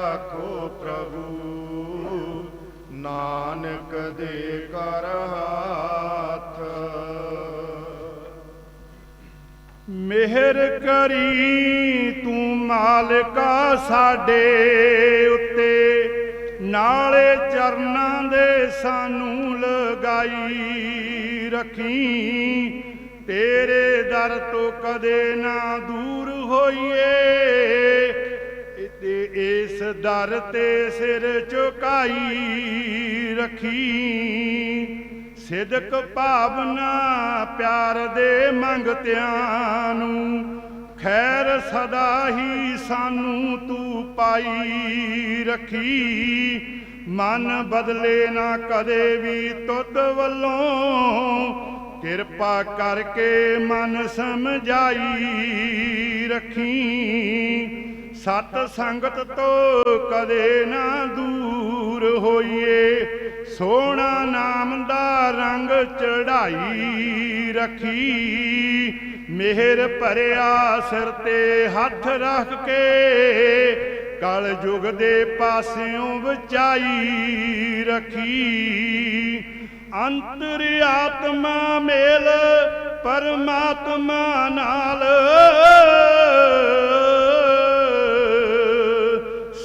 ਕੋ ਪ੍ਰਭੂ, ਨਾਨਕ ਦੇ ਕਰ ਹਾਥ। ਮਿਹਰ ਕਰੀ ਤੂੰ ਮਾਲਕਾ ਸਾਡੇ ਉੱਤੇ, ਨਾਲੇ ਚਰਨਾਂ ਦੇ ਸਾਨੂੰ ਲਗਾਈ ਰੱਖੀ। ਤੇਰੇ ਦਰ ਤੋਂ ਕਦੇ ਨਾ ਦੂਰ ਹੋਈਏ। ਇਸ ਦਰ ਤੇ ਸਿਰ ਝੁਕਾਈ ਰੱਖੀ। ਸਿਦਕ ਭਾਵਨਾ ਪਿਆਰ ਦੇ ਮੰਗਤਿਆਂ ਨੂੰ, ਖੈਰ ਸਦਾ ਹੀ ਸਾਨੂੰ ਤੂੰ ਪਾਈ ਰੱਖੀ। ਮਨ ਬਦਲੇ ਨਾ ਕਦੇ ਵੀ ਤੁਧ ਵੱਲੋਂ, ਕਿਰਪਾ ਕਰਕੇ ਮਨ ਸਮਝਾਈ ਰੱਖੀ। ਸਤ ਸੰਗਤ ਤੋਂ ਕਦੇ ਨਾ ਦੂਰ ਹੋਈਏ। ਸੋਹਣਾ ਨਾਮ ਦਾ ਰੰਗ ਚੜਾਈ ਰੱਖੀ। ਮਿਹਰ ਭਰਿਆ ਸਿਰ ਤੇ ਹੱਥ ਰੱਖ ਕੇ। ਕਲ ਯੁਗ ਦੇ ਪਾਸਿਓਂ ਬਚਾਈ ਰੱਖੀ। ਅੰਤਰ ਆਤਮਾ ਮੇਲ ਪਰਮਾਤਮਾ ਨਾਲ।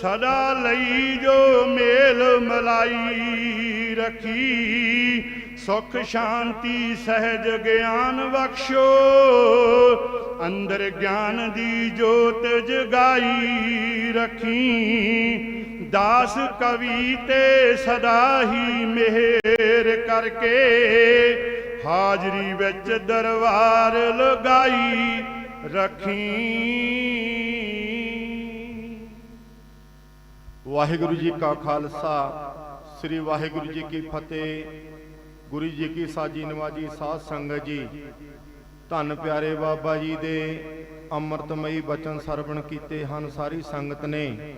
ਸਦਾ ਲਈ ਜੋ ਮੇਲ ਮਲਾਈ ਰੱਖੀ। ਸੁਖ ਸ਼ਾਂਤੀ ਸਹਿਜ ਗਿਆਨ ਬਖਸ਼ੋ। ਅੰਦਰ ਗਿਆਨ ਦੀ ਜੋਤ ਜਗਾਈ ਰੱਖੀ। ਦਾਸ ਕਵੀ ਤੇ ਸਦਾ ਹੀ ਮਿਹਰ ਕਰਕੇ ਹਾਜ਼ਰੀ ਵਿੱਚ ਦਰਬਾਰ ਲਗਾਈ ਰੱਖੀ। ਵਾਹਿਗੁਰੂ ਜੀ ਕਾ ਖਾਲਸਾ, ਸ੍ਰੀ ਵਾਹਿਗੁਰੂ ਜੀ ਕੀ ਫਤਿਹ, ਗੁਰੂ ਜੀ ਕੀ ਸਾਜੀ ਨਵਾਜੀ ਸਾਧ ਸੰਗਤ ਜੀ। ਧੰਨ ਪਿਆਰੇ ਬਾਬਾ ਜੀ ਦੇ ਅੰਮ੍ਰਿਤਮਈ ਬਚਨ ਸਰਵਣ ਕੀਤੇ ਹਨ ਸਾਰੀ ਸੰਗਤ ਨੇ।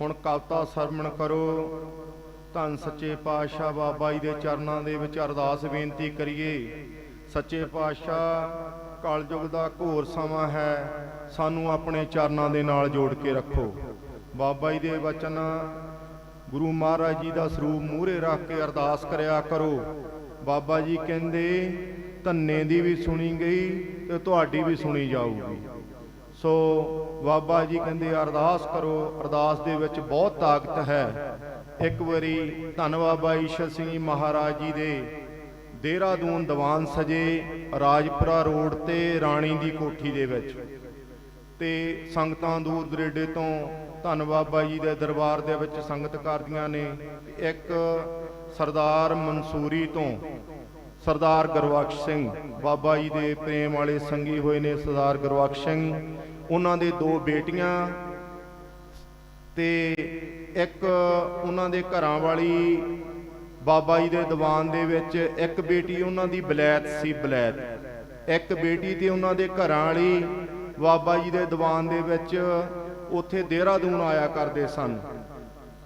ਹੁਣ ਕਵਤਾ ਸਰਵਣ ਕਰੋ। ਧੰਨ ਸੱਚੇ ਪਾਤਸ਼ਾਹ ਬਾਬਾ ਜੀ ਦੇ ਚਰਨਾਂ ਦੇ ਵਿੱਚ ਅਰਦਾਸ ਬੇਨਤੀ ਕਰੀਏ। ਸੱਚੇ ਪਾਤਸ਼ਾਹ, ਕਲਯੁਗ ਦਾ ਘੋਰ ਸਮਾਂ ਹੈ, ਸਾਨੂੰ ਆਪਣੇ ਚਰਨਾਂ ਦੇ ਨਾਲ ਜੋੜ ਕੇ ਰੱਖੋ। ਬਾਬਾ ਜੀ ਦੇ ਵਚਨ ਗੁਰੂ ਮਹਾਰਾਜ ਜੀ ਦਾ ਸਰੂਪ ਮੂਹਰੇ ਰੱਖ ਕੇ ਅਰਦਾਸ ਕਰਿਆ ਕਰੋ। ਬਾਬਾ ਜੀ ਕਹਿੰਦੇ, ਧੰਨੇ ਦੀ ਵੀ ਸੁਣੀ ਗਈ ਤੇ ਤੁਹਾਡੀ ਵੀ ਸੁਣੀ ਜਾਊਗੀ। ਸੋ ਬਾਬਾ ਜੀ ਕਹਿੰਦੇ, ਅਰਦਾਸ ਕਰੋ, ਅਰਦਾਸ ਦੇ ਵਿੱਚ ਬਹੁਤ ਤਾਕਤ ਹੈ। ਇੱਕ ਵਾਰੀ ਧੰਨ ਬਾਬਾ ਈਸ਼ਰ ਸਿੰਘ ਜੀ ਮਹਾਰਾਜ ਜੀ ਦੇ ਦੇਹਰਾਦੂਨ ਦੀਵਾਨ ਸਜੇ ਰਾਜਪੁਰਾ ਰੋਡ ਤੇ ਰਾਣੀ ਦੀ ਕੋਠੀ ਦੇ ਵਿੱਚ। ਤੇ ਸੰਗਤਾਂ ਦੂਰ ਦਰੇਡੇ ਤੋਂ ਧੰਨ ਬਾਬਾ ਜੀ ਦੇ ਦਰਬਾਰ ਦੇ ਵਿੱਚ ਸੰਗਤ ਕਰਦੀਆਂ ਨੇ। ਇੱਕ ਸਰਦਾਰ ਮਨਸੂਰੀ ਤੋਂ ਸਰਦਾਰ ਗੁਰਬਖਸ਼ ਸਿੰਘ, ਬਾਬਾ ਜੀ ਦੇ ਪ੍ਰੇਮ ਵਾਲੇ ਸੰਗੀ ਹੋਏ ਨੇ ਸਰਦਾਰ ਗੁਰਬਖਸ਼ ਸਿੰਘ। ਉਹਨਾਂ ਦੇ ਦੋ ਬੇਟੀਆਂ ਤੇ ਇੱਕ ਉਹਨਾਂ ਦੇ ਘਰਾਂ ਵਾਲੀ ਬਾਬਾ ਜੀ ਦੇ ਦੀਵਾਨ ਦੇ ਵਿੱਚ ਇੱਕ ਬੇਟੀ, ਉਹਨਾਂ ਦੀ ਬਲੈਤ ਸੀ ਬਲੈਤ। ਇੱਕ ਬੇਟੀ ਤੇ ਉਹਨਾਂ ਦੇ ਘਰਾਂ ਵਾਲੀ ਬਾਬਾ ਜੀ ਦੇ ਦੀਵਾਨ ਦੇ ਵਿੱਚ ਉੱਥੇ ਦੇਹਰਾਦੂਨ ਆਇਆ ਕਰਦੇ ਸਨ।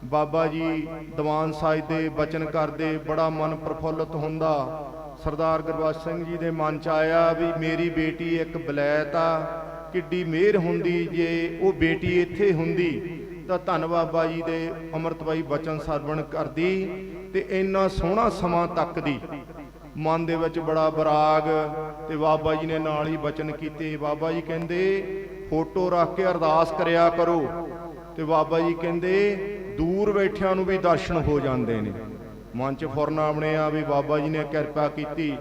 ਬਾਬਾ ਜੀ ਦੀਵਾਨ ਦੇ ਬਚਨ ਕਰਦੇ ਬੜਾ ਮਨ ਪ੍ਰਫੁੱਲਤ ਹੁੰਦਾ। ਸਰਦਾਰ ਗੁਰਬਖਸ਼ ਸਿੰਘ ਜੀ ਦੇ ਮਨ ਚ ਆਇਆ ਵੀ ਮੇਰੀ ਬੇਟੀ ਇੱਕ ਬਲੈਤ ਆ, ਕਿੱਡੀ ਮਿਹਰ ਹੁੰਦੀ ਜੇ ਉਹ ਬੇਟੀ ਇੱਥੇ ਹੁੰਦੀ। ਤਾਂ ਧੰਨ ਬਾਬਾ ਜੀ ਦੇ ਅੰਮ੍ਰਿਤਵਾਈ ਬਚਨ ਸਰਵਣ ਕਰਦੀ ਤੇ ਇੰਨਾ ਸੋਹਣਾ ਸਮਾਂ ਤੱਕਦੀ। ਮਨ ਦੇ ਵਿੱਚ ਬੜਾ ਬਰਾਗ ਤੇ ਬਾਬਾ ਜੀ ਨੇ ਨਾਲ ਹੀ ਬਚਨ ਕੀਤੇ। ਬਾਬਾ ਜੀ ਕਹਿੰਦੇ ਫੋਟੋ ਰੱਖ ਕੇ ਅਰਦਾਸ ਕਰਿਆ ਕਰੋ। ਤੇ ਬਾਬਾ ਜੀ ਕਹਿੰਦੇ, ਦੂਰ ਬੈਠਿਆਂ ਨੂੰ ਵੀ ਦਰਸ਼ਨ ਹੋ ਜਾਂਦੇ ਨੇ। ਮਨ ਚ ਫੁਰਨਾ ਬਣਿਆ ਵੀ ਬਾਬਾ ਜੀ ਨੇ ਕਿਰਪਾ ਕੀਤੀ।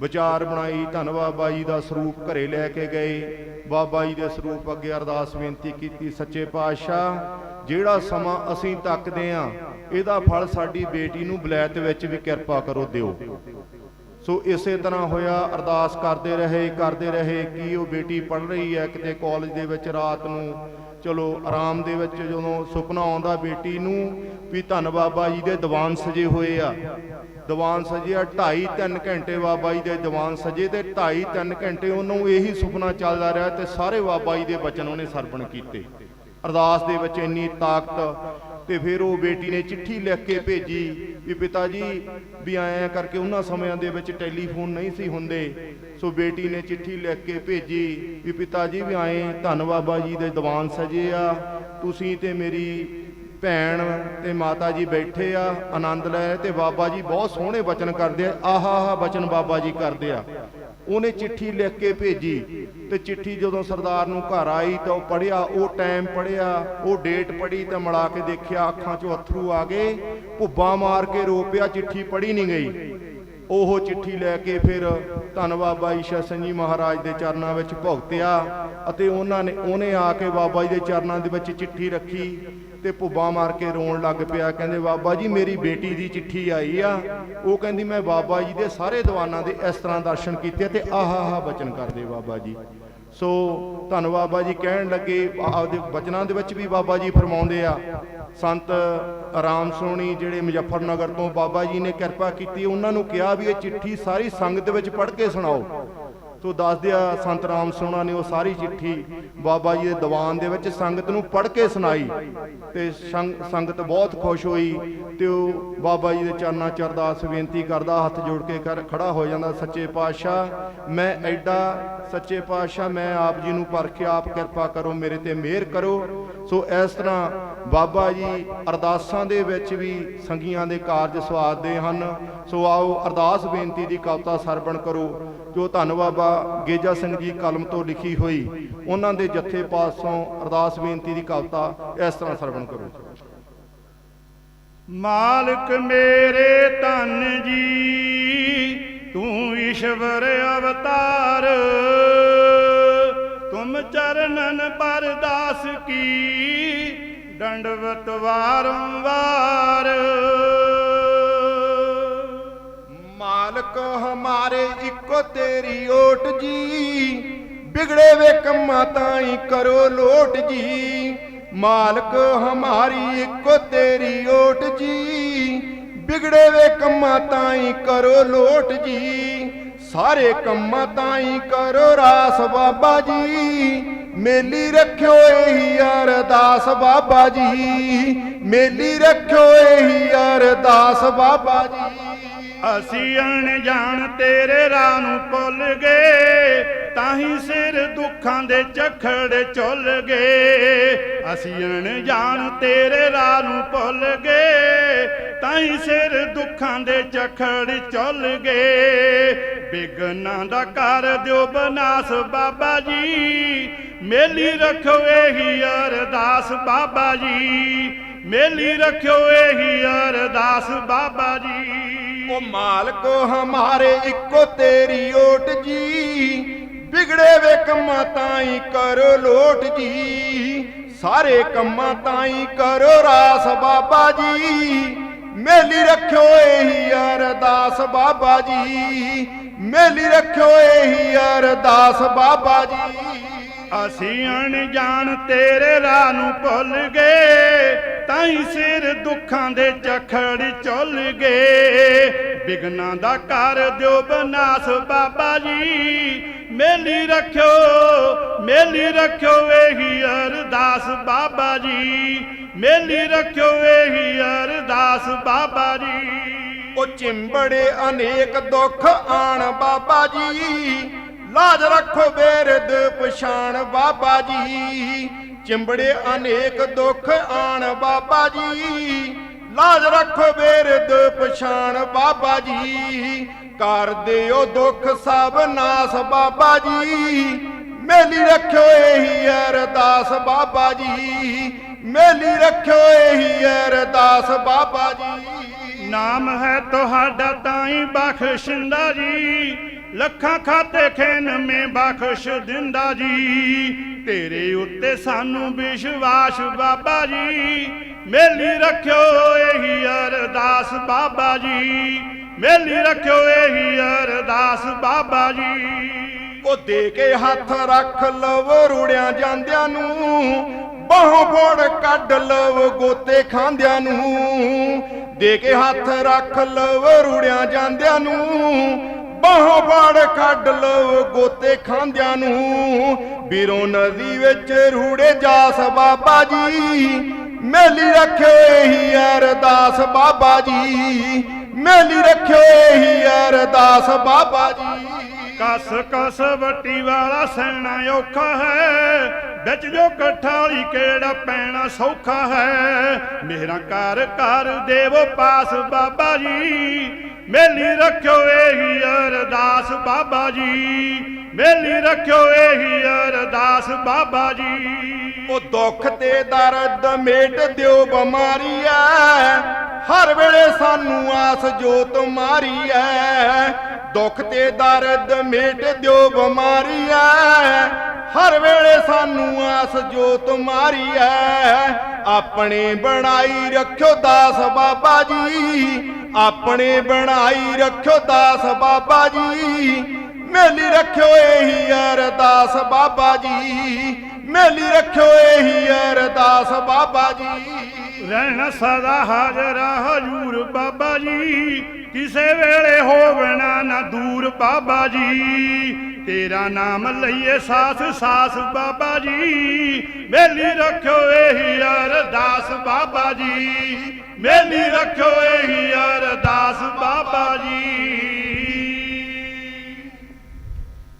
ਵਿਚਾਰ ਬਣਾਈ, ਧੰਨ ਬਾਬਾ ਜੀ ਦਾ ਸਰੂਪ ਘਰੇ ਲੈ ਕੇ ਗਏ। ਬਾਬਾ ਜੀ ਦੇ ਸਰੂਪ ਅੱਗੇ ਅਰਦਾਸ ਬੇਨਤੀ ਕੀਤੀ, ਸੱਚੇ ਪਾਤਸ਼ਾਹ, ਜਿਹੜਾ ਸਮਾਂ ਅਸੀਂ ਤੱਕਦੇ ਆਂ, ਇਹਦਾ ਫਲ ਸਾਡੀ ਬੇਟੀ ਨੂੰ ਬਲੈਤ ਵਿੱਚ ਵੀ ਕਿਰਪਾ ਕਰੋ ਦਿਓ। ਸੋ ਇਸੇ ਤਰ੍ਹਾਂ ਹੋਇਆ, ਅਰਦਾਸ ਕਰਦੇ ਰਹੇ ਕਰਦੇ ਰਹੇ, ਕਿ ਉਹ ਬੇਟੀ ਪੜ ਰਹੀ ਹੈ ਕਿਤੇ ਕਾਲਜ ਦੇ ਵਿੱਚ ਰਾਤ ਨੂੰ? ਚਲੋ ਆਰਾਮ ਦੇ ਵਿੱਚ ਜਦੋਂ ਸੁਪਨਾ ਆਉਂਦਾ ਬੇਟੀ ਨੂੰ ਵੀ ਧੰਨ ਬਾਬਾ ਜੀ ਦੇ ਦੀਵਾਨ ਸਜੇ ਹੋਏ ਆ। ਦੀਵਾਨ ਸਜੇ ਆ 2.5 3 ਘੰਟੇ ਬਾਬਾ ਜੀ ਦੇ ਦੀਵਾਨ ਸਜੇ ਤੇ 2.5 3 ਘੰਟੇ ਉਹਨੂੰ ਇਹੀ ਸੁਪਨਾ ਚੱਲਦਾ ਰਿਹਾ ਤੇ ਸਾਰੇ ਬਾਬਾ ਜੀ ਦੇ ਬਚਨ ਉਹਨੇ ਸਰਪਣ ਕੀਤੇ। ਅਰਦਾਸ ਦੇ ਵਿੱਚ ਇੰਨੀ ਤਾਕਤ ਤੇ ਫਿਰ ਉਹ ਬੇਟੀ ਨੇ ਚਿੱਠੀ ਲਿਖ ਕੇ ਭੇਜੀ ਵੀ ਪਿਤਾ ਜੀ, ਵੀ ਆਇਆ ਕਰਕੇ ਉਹਨਾਂ ਸਮਿਆਂ ਦੇ ਵਿੱਚ ਟੈਲੀਫੋਨ ਨਹੀਂ ਸੀ ਹੁੰਦੇ। ਸੋ ਬੇਟੀ ਨੇ ਚਿੱਠੀ ਲਿਖ ਕੇ ਭੇਜੀ ਵੀ ਪਿਤਾ ਜੀ, ਵੀ ਆਏ, ਧੰਨ ਬਾਬਾ ਜੀ ਦੇ ਦੀਵਾਨ ਸਜੇ ਆ, ਤੁਸੀਂ ਤੇ ਮੇਰੀ ਭੈਣ ਤੇ ਮਾਤਾ ਜੀ ਬੈਠੇ ਆ, ਆਨੰਦ ਲੈ ਰਹੇ ਤੇ ਬਾਬਾ ਜੀ ਬਹੁਤ ਸੋਹਣੇ ਬਚਨ ਕਰਦੇ ਆ, ਆਹਾ ਆਹਾ ਬਚਨ ਬਾਬਾ ਜੀ ਕਰਦੇ ਆ। ਉਹਨੇ ਚਿੱਠੀ ਲਿਖ ਕੇ ਭੇਜੀ ਤੇ ਚਿੱਠੀ ਜਦੋਂ ਸਰਦਾਰ ਨੂੰ ਘਰ ਆਈ ਤਾਂ ਉਹ ਪੜਿਆ ਉਹ ਟਾਈਮ ਪੜਿਆ ਉਹ ਡੇਟ ਪੜੀ ਤਾਂ ਮਿਲਾ ਕੇ ਦੇਖਿਆ ਅੱਖਾਂ 'ਚੋਂ ਅਥਰੂ ਆ ਗਏ, ਭੁੱਬਾ ਮਾਰ ਕੇ ਰੋ ਪਿਆ, ਚਿੱਠੀ ਪੜੀ ਨਹੀਂ ਗਈ। ਉਹ ਚਿੱਠੀ ਲੈ ਕੇ ਫਿਰ ਧੰਨ ਬਾਬਾ ਈਸ਼ਾ ਸਿੰਘ ਜੀ ਮਹਾਰਾਜ ਦੇ ਚਰਨਾਂ ਵਿੱਚ ਭੁਗਤਿਆ ਅਤੇ ਉਹਨਾਂ ਨੇ, ਉਹਨੇ ਆ ਕੇ ਬਾਬਾ ਜੀ ਦੇ ਚਰਨਾਂ ਦੇ ਵਿੱਚ ਚਿੱਠੀ ਰੱਖੀ। ਤੇ ਭੁੱਬਾ ਮਾਰ ਕੇ ਰੋਣ ਲੱਗ ਪਿਆ। ਕਹਿੰਦੇ, ਬਾਬਾ ਜੀ, ਮੇਰੀ ਬੇਟੀ ਦੀ ਚਿੱਠੀ ਆਈ ਆ। ਉਹ ਕਹਿੰਦੀ, ਮੈਂ ਬਾਬਾ ਜੀ ਦੇ ਸਾਰੇ ਦੀਵਾਨਾਂ ਦੇ ਇਸ ਤਰ੍ਹਾਂ ਦਰਸ਼ਨ ਕੀਤੇ ਤੇ ਆਹਾ ਆਹਾ ਬਚਨ ਕਰਦੇ ਬਾਬਾ ਜੀ। ਸੋ ਧੰਨ ਬਾਬਾ ਜੀ ਕਹਿਣ ਲੱਗੇ, ਆਪਦੇ ਬਚਨਾਂ ਦੇ ਵਿੱਚ ਵੀ ਬਾਬਾ ਜੀ ਫਰਮਾਉਂਦੇ ਆ, ਸੰਤ ਰਾਮ ਸੋਣੀ ਜਿਹੜੇ ਮੁਜ਼ੱਫਰਨਗਰ ਤੋਂ ਬਾਬਾ ਜੀ ਨੇ ਕਿਰਪਾ ਕੀਤੀ, ਉਹਨਾਂ ਨੂੰ ਕਿਹਾ ਵੀ ਇਹ ਚਿੱਠੀ ਸਾਰੀ ਸੰਗਤ ਵਿੱਚ ਪੜ੍ਹ ਕੇ ਸੁਣਾਓ। ਤੋ ਦੱਸਦੇ ਸੰਤ ਰਾਮ ਸੋਹਣਾ ਨੇ ਉਹ ਸਾਰੀ ਚਿੱਠੀ ਬਾਬਾ ਜੀ ਦੇ ਦੀਵਾਨ ਦੇ ਵਿੱਚ ਸੰਗਤ ਨੂੰ ਪੜ੍ਹ ਕੇ ਸੁਣਾਈ। ਤੇ ਸੰਗਤ ਬਹੁਤ ਖੁਸ਼ ਹੋਈ ਤੇ ਉਹ ਬਾਬਾ ਜੀ ਦੇ ਚਰਨਾਂ ਚ ਅਰਦਾਸ ਬੇਨਤੀ ਕਰਦਾ, ਹੱਥ ਜੋੜ ਕੇ ਕਰ- ਖੜਾ ਹੋ ਜਾਂਦਾ, ਸੱਚੇ ਪਾਤਸ਼ਾਹ, ਮੈਂ ਐਡਾ ਸੱਚੇ ਪਾਤਸ਼ਾਹ, ਮੈਂ ਆਪ ਜੀ ਨੂੰ ਪਰਖ ਆਪ ਕਿਰਪਾ ਕਰੋ, ਮੇਰੇ ਤੇ ਮਿਹਰ ਕਰੋ। ਸੋ ਇਸ ਤਰ੍ਹਾਂ ਬਾਬਾ ਜੀ ਅਰਦਾਸਾਂ ਦੇ ਵਿੱਚ ਵੀ ਸੰਗੀਆਂ ਦੇ ਕਾਰਜ ਸਵਾਦਦੇ ਹਨ। ਸੋ ਆਓ ਅਰਦਾਸ ਬੇਨਤੀ ਦੀ ਕਵਤਾ ਸਰਵਣ ਕਰੋ, ਜੋ ਧੰਨ ਬਾਬਾ ਗੇਜਾ ਸਿੰਘ ਜੀ ਕਲਮ ਤੋਂ ਲਿਖੀ ਹੋਈ। ਉਹਨਾਂ ਦੇ ਜੱਥੇ ਪਾਸੋਂ ਅਰਦਾਸ ਬੇਨਤੀ ਦੀ ਕਵਤਾ ਇਸ ਤਰ੍ਹਾਂ ਸਰਵਣ ਕਰੋ। ਮਾਲਕ ਮੇਰੇ ਧੰਨ ਜੀ, ਤੂੰ ਈਸ਼ਵਰ ਅਵਤਾਰ। ਤੁਮ ਚਰਨਨ ਪਰਦਾਸ ਕੀ? ਦੰਡਵਤ ਵਾਰੰਵਾਰ ਮਾਲਕ ਹਮਾਰੇ ਇੱਕੋ ਤੇਰੀ ਓਟ ਜੀ। ਬਿਗੜੇ ਵੇ ਕੰਮਾਂ ਤਾਈ ਕਰੋ ਲੋਟ ਜੀ। ਮਾਲਕ ਹਮਾਰੀ ਇੱਕੋ ਤੇਰੀ ਓਟ ਜੀ। ਬਿਗੜੇ ਵੇ ਕੰਮਾਂ ਤਾਈ ਕਰੋ ਲੋਟ ਜੀ। ਸਾਰੇ ਕੰਮਾਂ ਤਾਈ ਕਰੋ ਰਾਸ ਬਾਬਾ ਜੀ। ਮੇਲੀ ਰੱਖਿਓ ਇਹੀ ਅਰਦਾਸ ਬਾਬਾ ਜੀ। ਮੇਲੀ ਰੱਖਿਓ ਇਹੀ ਅਰਦਾਸ ਬਾਬਾ ਜੀ। ਅਸੀਂ ਅਣਜਾਣ ਤੇਰੇ ਰਾਹ ਨੂੰ ਭੁੱਲ ਗਏ। ਤਾਂ ਹੀ ਸਿਰ ਦੁੱਖਾਂ ਦੇ ਝਖੜ ਚੁੱਲ ਗਏ। ਅਸੀਂ ਅਣਜਾਣ ਤੇਰੇ ਰਾਹ ਨੂੰ ਭੁੱਲ ਗਏ। ਤਾਂ ਹੀ ਸਿਰ ਦੁੱਖਾਂ ਦੇ ਝਖੜ ਚੁੱਲ ਗਏ। ਬਿਗਨਾਂ ਦਾ ਕਰ ਦਿਓ ਬਨਾਸ ਬਾਬਾ ਜੀ, ਮੇਲੀ ਰੱਖੋ ਇਹੀ ਅਰਦਾਸ ਬਾਬਾ ਜੀ। ਮੇਲੀ ਰੱਖਿਓ ਇਹੀ ਅਰਦਾਸ ਬਾਬਾ ਜੀ। ਉਹ ਮਾਲਕੋ, ਹਮਾਰੇ ਇੱਕੋ ਤੇਰੀ ਓਟ ਜੀ ਬਿਗੜੇ ਵੇ ਕੰਮਾਂ ਤਾਈ ਕਰੋ ਲੋਟ ਜੀ। ਸਾਰੇ ਕੰਮਾਂ ਤਾਈ ਕਰੋ ਰਾਸ ਬਾਬਾ ਜੀ। ਮੇਲੀ ਰੱਖਿਓ ਇਹੀ ਅਰਦਾਸ ਬਾਬਾ ਜੀ। ਮੇਲੀ ਰੱਖਿਓ ਇਹੀ ਅਰਦਾਸ ਬਾਬਾ ਜੀ। ਅਸੀਂ ਅਣਜਾਣ ਤੇਰੇ ਰਾਹ ਨੂੰ ਭੁੱਲ ਗਏ, ਤਾਈ ਸਿਰ ਦੁੱਖਾਂ ਦੇ ਝਖੜ ਚੁੱਲ ਗਏ। ਬਿਗਨਾਂ ਦਾ ਕਰ ਦਿਓ ਬਨਾਸ ਬਾਬਾ ਜੀ। ਮੇਲੀ ਰੱਖਿਓ ਮੇਲੀ ਰੱਖਿਓ, ਇਹੀ ਅਰਦਾਸ ਬਾਬਾ ਜੀ। ਮੇਲੀ ਰੱਖਿਓ, ਇਹੀ ਅਰਦਾਸ ਬਾਬਾ ਜੀ। ਉਹ ਚਿੰਬੜੇ ਅਨੇਕ ਦੁੱਖ ਆਣ ਬਾਬਾ ਜੀ। ਲਾਜ ਰੱਖੋ, ਬੇਰਦ ਪਛਾਣ ਬਾਬਾ ਜੀ। ਚਿੰਬੜੇ ਅਨੇਕ ਦੁੱਖ ਆਣ ਬਾਬਾ ਜੀ। ਲਾਜ ਰੱਖੋ ਬੇਰਦ ਪਛਾਣ ਬਾਬਾ ਜੀ। ਕਰ ਦਿਓ ਦੁੱਖ ਸਭ ਨਾਸ ਬਾਬਾ ਜੀ। ਮੇਲੀ ਰੱਖਿਓ ਇਹੀ ਅਰਦਾਸ ਬਾਬਾ ਜੀ। ਮੇਲੀ ਰੱਖਿਓ ਇਹੀ ਅਰਦਾਸ ਬਾਬਾ ਜੀ। ਨਾਮ ਹੈ ਤੁਹਾਡਾ ਤਾਈ ਬਖਸ਼ਿੰਦਾ ਜੀ। ਲੱਖਾਂ ਖਾਤੇ ਖੇਨ ਮੇ ਬਖਸ਼ ਦਿੰਦਾ ਜੀ। ਤੇਰੇ ਉੱਤੇ ਸਾਨੂੰ ਵਿਸ਼ਵਾਸ ਬਾਬਾ ਜੀ। ਮੇਲੀ ਰੱਖਿਓ ਇਹੀ ਅਰਦਾਸ ਬਾਬਾ ਜੀ। ਮੇਲੀ ਰੱਖਿਓ ਇਹੀ ਅਰਦਾਸ ਬਾਬਾ ਜੀ। ਉਹ ਦੇ ਕੇ ਹੱਥ ਰੱਖ ਲਵ ਰੁੜਿਆਂ ਜਾਂਦਿਆਂ ਨੂੰ। ਬਾਹੋਂ ਫੋੜ ਕੱਢ ਲਵ ਗੋਤੇ ਖਾਂਦਿਆਂ ਨੂੰ। ਦੇ ਕੇ ਹੱਥ ਰੱਖ ਲਵ ਰੁੜਿਆਂ ਜਾਂਦਿਆਂ ਨੂੰ। ਬਾਹੋਂ ਫੋੜ ਕੱਢ ਲਵ ਗੋਤੇ ਖਾਂਦਿਆਂ ਨੂੰ। ਵੀਰੋਂ ਨਦੀ ਵਿੱਚ ਰੂੜੇ ਜਾਸ ਬਾਬਾ ਜੀ। ਮੇਲੀ ਰੱਖਿਓ ਇਹੀ ਅਰਦਾਸ ਬਾਬਾ ਜੀ। ਮੇਲੀ ਰੱਖਿਓ ਇਹੀ ਅਰਦਾਸ ਬਾਬਾ ਜੀ। ਕਸ ਕਸ ਵੱਟੀ ਵਾਲਾ ਸੈਣਾ ਔਖਾ ਹੈ। ਵਿੱਚ ਜੋ ਕਠਾਲੀ ਕਿਹੜਾ ਪੈਣਾ ਸੌਖਾ ਹੈ। ਮੇਰਾ ਘਰ ਘਰ ਦੇਵੋ ਪਾਸ ਬਾਬਾ ਜੀ। ਮੇਲੀ ਰੱਖਿਓ ਇਹੀ ਅਰਦਾਸ ਬਾਬਾ ਜੀ। ਮੇਲੀ ਰੱਖਿਓ ਇਹੀ ਅਰਦਾਸ ਬਾਬਾ ਜੀ। ਉਹ ਦੁੱਖ ਤੇ ਦਰਦ ਮੇਟ ਦਿਓ ਬਿਮਾਰੀ ਐ ਹਰ ਵੇਲੇ ਸਾਨੂੰ ਆਸ ਜੋ ਤੁਮਾਰੀ ਐ ਦੁੱਖ ਤੇ ਦਰਦ ਮੇਟ ਦਿਓ ਬਿਮਾਰੀ ਐ ਹਰ ਵੇਲੇ ਸਾਨੂੰ ਆਸ ਜੋ ਤੁਮਾਰੀ ਐ ਆਪਣੇ ਬਣਾਈ ਰੱਖਿਓ ਦਾਸ ਬਾਬਾ ਜੀ। ਆਪਣੇ ਬਣਾਈ ਰੱਖਿਓ ਦਾਸ ਬਾਬਾ ਜੀ। ਮੇਲੀ ਰੱਖਿਓ ਇਹੀ ਅਰਦਾਸ ਬਾਬਾ ਜੀ। ਮੇਲੀ ਰੱਖਿਓ ਇਹੀ ਅਰਦਾਸ ਬਾਬਾ ਜੀ। ਰਹਿਣਾ ਸਦਾ ਹਾਜ਼ਰ ਹਜੂਰ ਬਾਬਾ ਜੀ। ਕਿਸੇ ਵੇਲੇ ਹੋਵਣਾ ਨਾ ਦੂਰ ਬਾਬਾ ਜੀ। ਤੇਰਾ ਨਾਮ ਲਈਏ ਸਾਸ ਸਾਥ ਬਾਬਾ ਜੀ। ਮੇਲੀ ਰੱਖੋ ਇਹੀ ਅਰਦਾਸ ਬਾਬਾ ਜੀ। ਮੇਲੀ ਰੱਖੋ ਇਹੀ ਅਰਦਾਸ ਬਾਬਾ ਜੀ।